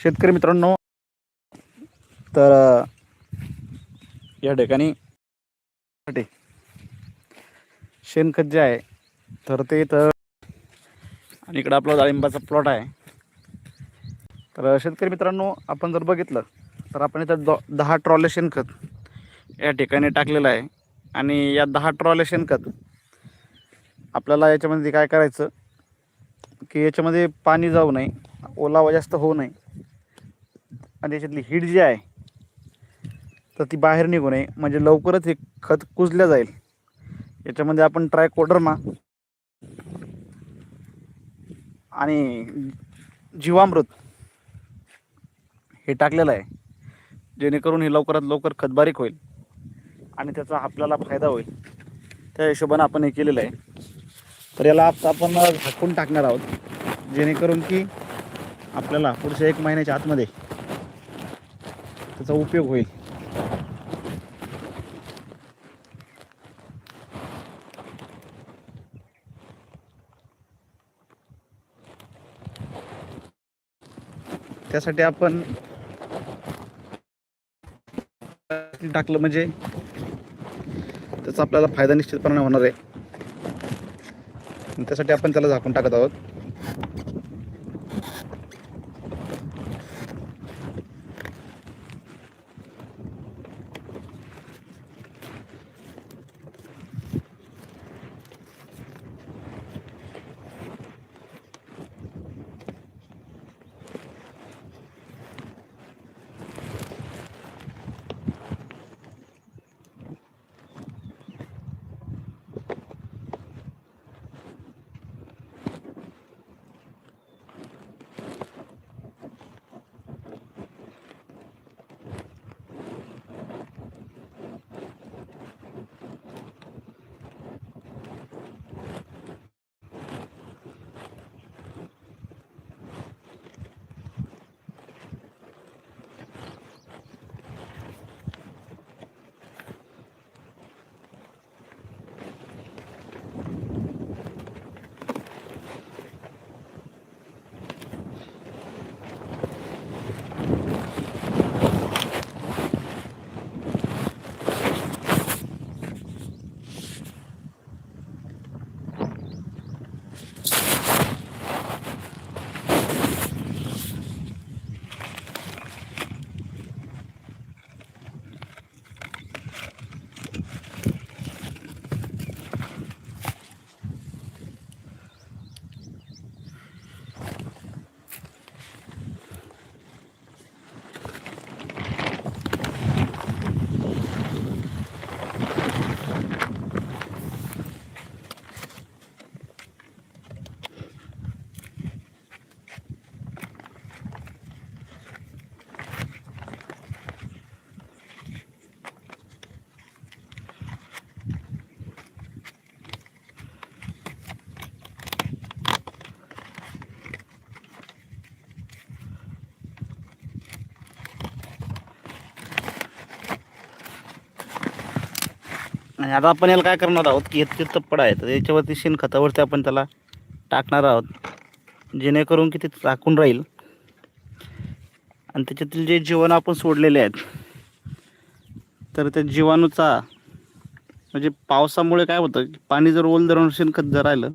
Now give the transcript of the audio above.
शेतकरी मित्रांनो तर या ठिकाणी साठी शेणखत जे आहे तर ते तर आणि इकडं आपला डाळिंबाचा प्लॉट आहे. तर शेतकरी मित्रांनो आपण जर बघितलं तर आपण इथं दो दहा ट्रॉले शेणखत या ठिकाणी टाकलेलं आहे. आणि या दहा ट्रॉले शेणखत आपल्याला याच्यामध्ये काय करायचं की याच्यामध्ये पाणी जाऊ नये ओलावा जास्त होऊ नये. आणि त्याच्यातली हीट जी आहे तर ती बाहेर निघू नये म्हणजे लवकरच हे खत कुजल्या जाईल. याच्यामध्ये आपण ट्राय ट्रायकोडर्मा आणि जीवामृत हे टाकलेलं आहे. जेणेकरून हे लवकरात लवकर खत बारीक होईल आणि त्याचा आपल्याला फायदा होईल. त्या हिशोबानं आपण हे केलेलं आहे. तर याला आता आपण झाकून टाकणार आहोत. जेणेकरून की आपल्याला पुढच्या एक महिन्याच्या आतमध्ये त्याचा उपयोग होईल. त्यासाठी आपण टाकलं म्हणजे त्याचा आपल्याला फायदा निश्चितपणे होणार आहे. त्यासाठी आपण त्याला झाकून टाकत आहोत. आणि आता आपण याला काय करणार आहोत की हे तप्पड आहे तर याच्यावरती शेणखतावरती आपण त्याला टाकणार आहोत. जेणेकरून की ते टाकून राहील. आणि त्याच्यातील जे जीवन आपण सोडलेले आहेत तर त्या जीवाणूचा म्हणजे पावसामुळे काय होतं की पाणी जर ओल धरून शेणखत जर राहिलं